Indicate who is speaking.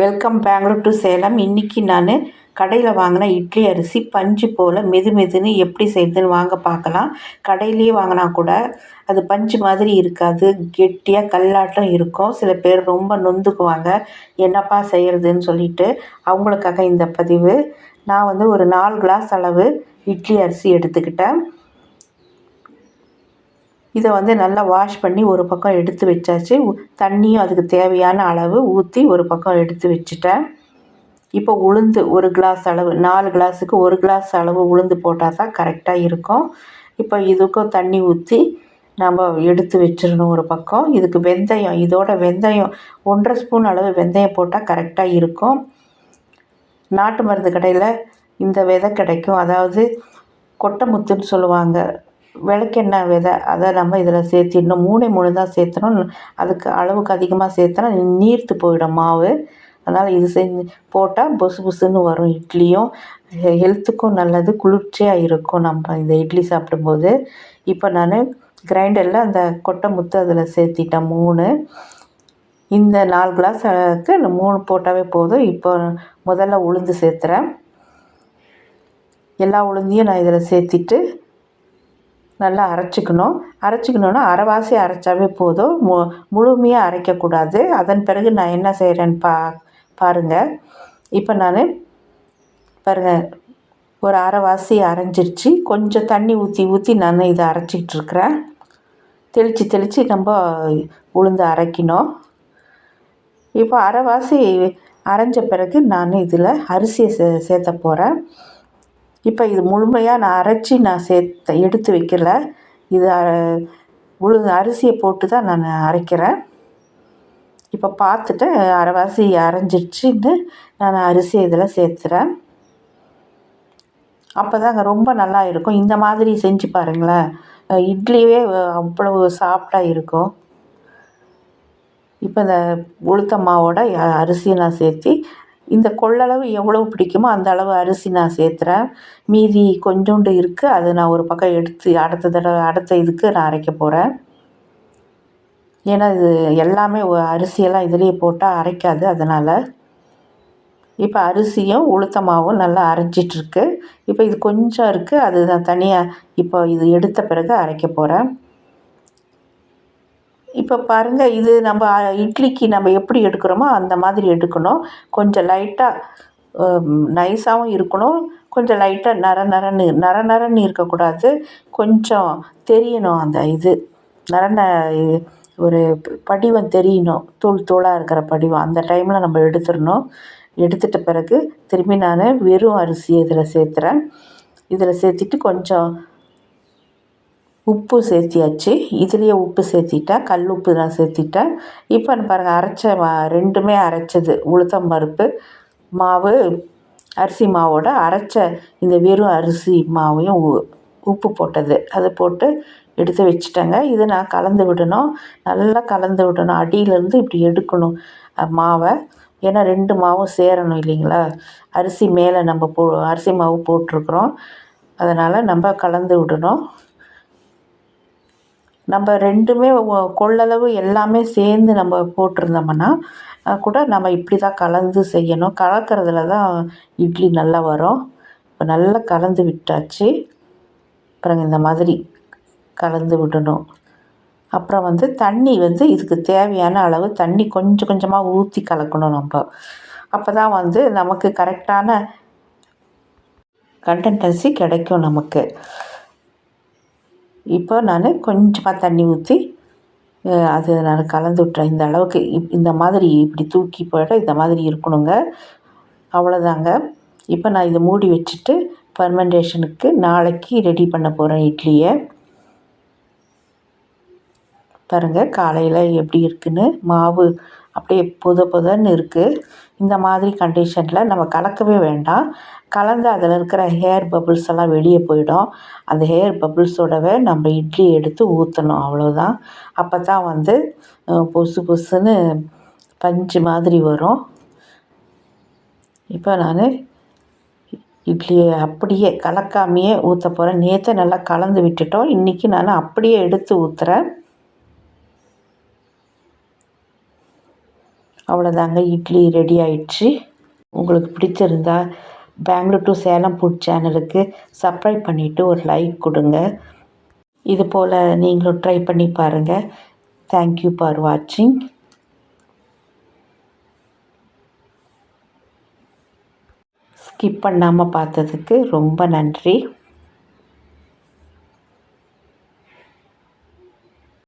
Speaker 1: Welcome Bangalore to Salem இன்றைக்கி நான் கடையில் வாங்கின இட்லி அரிசி பஞ்சு போல் மெது மெதுன்னு எப்படி செய்யுதுன்னு வாங்க பார்க்கலாம். கடையிலேயே வாங்கினா கூட அது பஞ்சு மாதிரி இருக்காது. கெட்டியாக கல்லாட்டம் இருக்கும். சில பேர் ரொம்ப நொந்துக்குவாங்க. என்னப்பா செய்கிறதுன்னு சொல்லிட்டு அவங்களுக்காக இந்த பதிவு. நான் வந்து ஒரு நாலு கிளாஸ் அளவு இட்லி அரிசி எடுத்துக்கிட்டேன். இதை வந்து நல்லா வாஷ் பண்ணி ஒரு பக்கம் எடுத்து வச்சாச்சு. தண்ணியும் அதுக்கு தேவையான அளவு ஊற்றி ஒரு பக்கம் எடுத்து வச்சுட்டேன். இப்போ உளுந்து ஒரு கிளாஸ் அளவு நாலு கிளாஸுக்கு ஒரு கிளாஸ் அளவு உளுந்து போட்டால் தான் கரெக்டாக இருக்கும். இப்போ இதுக்கும் தண்ணி ஊற்றி நம்ம எடுத்து வச்சிடணும் ஒரு பக்கம். இதுக்கு வெந்தயம் இதோட வெந்தயம் ஒன்றரை ஸ்பூன் அளவு வெந்தயம் போட்டால் கரெக்டாக இருக்கும். நாட்டு மருந்து கடையில் இந்த விதை கிடைக்கும். அதாவது கொட்டை முத்துன்னு சொல்லுவாங்க. விளக்கெண்ணெய் விதை அதை நம்ம இதில் சேர்த்திடணும் மூணே மூணு தான் சேர்த்தணும். அதுக்கு அளவுக்கு அதிகமாக சேர்த்தனா நீர்த்து போயிடும் மாவு. அதனால் இது செஞ்சு போட்டால் பொசு பொசுன்னு வரும் இட்லியும். ஹெல்த்துக்கும் நல்லது குளிர்ச்சியாக இருக்கும் நம்ம இந்த இட்லி சாப்பிடும்போது. இப்போ நான் கிரைண்டரில் அந்த கொட்டை முத்து அதில் சேர்த்திட்டேன் மூணு. இந்த நாலு கிளாஸுக்கு மூணு போட்டாவே போதும். இப்போ முதல்ல உளுந்து சேர்த்துறேன். எல்லா உளுந்தையும் நான் இதில் சேர்த்திட்டு நல்லா அரைச்சிக்கணும். அரைச்சிக்கணுன்னா அரைவாசி அரைச்சாவே போதும். மு முழுமையாக அரைக்கக்கூடாது. அதன் பிறகு நான் என்ன செய்கிறேன்னு பா பாருங்கள் இப்போ நான் பாருங்கள் ஒரு அரைவாசி அரைஞ்சிருச்சு. கொஞ்சம் தண்ணி ஊற்றி ஊற்றி நான் இதை அரைச்சிக்கிட்டு தெளித்து தெளித்து நம்ம உளுந்து அரைக்கணும். இப்போ அரைவாசி அரைஞ்ச பிறகு நான் இதில் அரிசியை சே சேர்த்த போகிறேன் இப்போ இது முழுமையாக நான் அரைச்சி நான் சேர்த்த எடுத்து வைக்கல. இது உளுந்து அரிசியை போட்டு தான் நான் அரைக்கிறேன். இப்போ பார்த்துட்டு அரைவாசி அரைஞ்சிருச்சுன்னு நான் அரிசி இதில் சேர்த்துறேன். அப்போ தாங்க ரொம்ப நல்லா இருக்கும். இந்த மாதிரி செஞ்சு பாருங்களேன். இட்லியே அவ்வளவு சாஃப்டாக இருக்கும். இப்போ இந்த உளுத்த மாவோட அரிசியை நான் சேர்த்தி இந்த கொள்ளளவு எவ்வளவு பிடிக்குமோ அந்த அளவு அரிசி நான் சேர்த்துறேன். மீதி கொஞ்சோண்டு இருக்குது அதை நான் ஒரு பக்கம் எடுத்து அடுத்த தடவை அடுத்த இதுக்கு நான் அரைக்க போகிறேன் ஏன்னா இது எல்லாமே அரிசியெல்லாம் இதுலேயே போட்டால் அரைக்காது அதனால். இப்போ அரிசியும் உளுத்த மாவும் நல்லா அரைஞ்சிட்ருக்கு இப்போ இது கொஞ்சம் இருக்குது அது நான் தனியாக இப்போ இது எடுத்த பிறகு அரைக்க போகிறேன் இப்போ பாருங்கள் இது நம்ம இட்லிக்கு நம்ம எப்படி எடுக்கிறோமோ அந்த மாதிரி எடுக்கணும். கொஞ்சம் லைட்டாக நைஸாகவும் இருக்கணும். கொஞ்சம் லைட்டாக நர நரன்னு நர நரன்னு இருக்கக்கூடாது. கொஞ்சம் தெரியணும் அந்த இது. நரன ஒரு படிவம் தெரியணும். தூள் தூளாக இருக்கிற படிவம். அந்த டைமில் நம்ம எடுத்துடணும். எடுத்துட்ட பிறகு திரும்பி நான் வெறும் அரிசி இதில் சேர்த்துறேன். இதில் சேர்த்துட்டு கொஞ்சம் உப்பு சேர்த்தியாச்சு. இதுலேயே உப்பு சேர்த்திட்டேன். கல் உப்பு நான் சேர்த்திட்டேன். இப்போ பாருங்கள் அரைச்ச மா ரெண்டுமே அரைச்சது. உளுத்தம் பருப்பு மாவு அரிசி மாவோட அரைச்ச இந்த வெறும் அரிசி மாவையும் உப்பு போட்டது. அதை போட்டு எடுத்து வச்சுட்டேங்க. இதை நான் கலந்து விடணும். நல்லா கலந்து விடணும். அடியிலேருந்து இப்படி எடுக்கணும் மாவை. ஏன்னா ரெண்டு மாவும் சேரணும் இல்லைங்களா? அரிசி மேலே நம்ம போ அரிசி மாவு போட்டிருக்குறோம். அதனால் நம்ம கலந்து விடணும். நம்ம ரெண்டுமே கொள்ளளவு எல்லாமே சேர்ந்து நம்ம போட்டிருந்தோம்னா கூட நம்ம இப்படி தான் கலந்து செய்யணும். கலக்கிறதுல தான் இட்லி நல்லா வரும். இப்போ நல்லா கலந்து விட்டாச்சு. அப்புறம் இந்த மாதிரி கலந்து விடணும். அப்புறம் வந்து தண்ணி வந்து இதுக்கு தேவையான அளவு தண்ணி கொஞ்சம் கொஞ்சமாக ஊற்றி கலக்கணும் நம்ம. அப்போ தான் வந்து நமக்கு கரெக்டான கண்டன்டன்சி கிடைக்கும் நமக்கு. இப்போ நான் கொஞ்சமாக தண்ணி ஊற்றி அது நான் கலந்து விட்றேன் இந்த அளவுக்கு இப் இந்த மாதிரி இப்படி தூக்கி போட இந்த மாதிரி இருக்கணுங்க. அவ்வளோதாங்க. இப்போ நான் இதை மூடி வச்சுட்டு பர்மெண்டேஷனுக்கு நாளைக்கு ரெடி பண்ண போகிறேன் இட்லியை. பாருங்கள் காலையில் எப்படி இருக்குன்னு மாவு அப்படியே புது புதன்னு இருக்குது இந்த மாதிரி கண்டிஷனில் நம்ம கலக்கவே வேண்டாம். கலந்து அதில் இருக்கிற ஹேர் பபுள்ஸ் எல்லாம் வெளியே போயிடும். அந்த ஹேர் பபுள்ஸோடவே நம்ம இட்லி எடுத்து ஊற்றணும் அவ்வளோதான் அப்போ தான் வந்து பொசு பொசுன்னு பஞ்சு மாதிரி வரும். இப்போ நான் இட்லியை அப்படியே கலக்காமையே ஊற்ற போகிறேன் நேற்று நல்லா கலந்து விட்டுட்டோம். இன்றைக்கி நான் அப்படியே எடுத்து ஊற்றுறேன் அவ்வளோதாங்க இட்லி ரெடி ஆயிடுச்சு. உங்களுக்கு பிடிச்சிருந்தா பெங்களூர் டு சேலம் ஃபுட் சேனலுக்கு சப்ஸ்கிரைப் பண்ணிவிட்டு ஒரு லைக் கொடுங்க. இது போல் நீங்களும் ட்ரை பண்ணி பாருங்கள் தேங்க்யூ ஃபார் வாட்சிங் ஸ்கிப் பண்ணாமல் பார்த்ததுக்கு ரொம்ப நன்றி.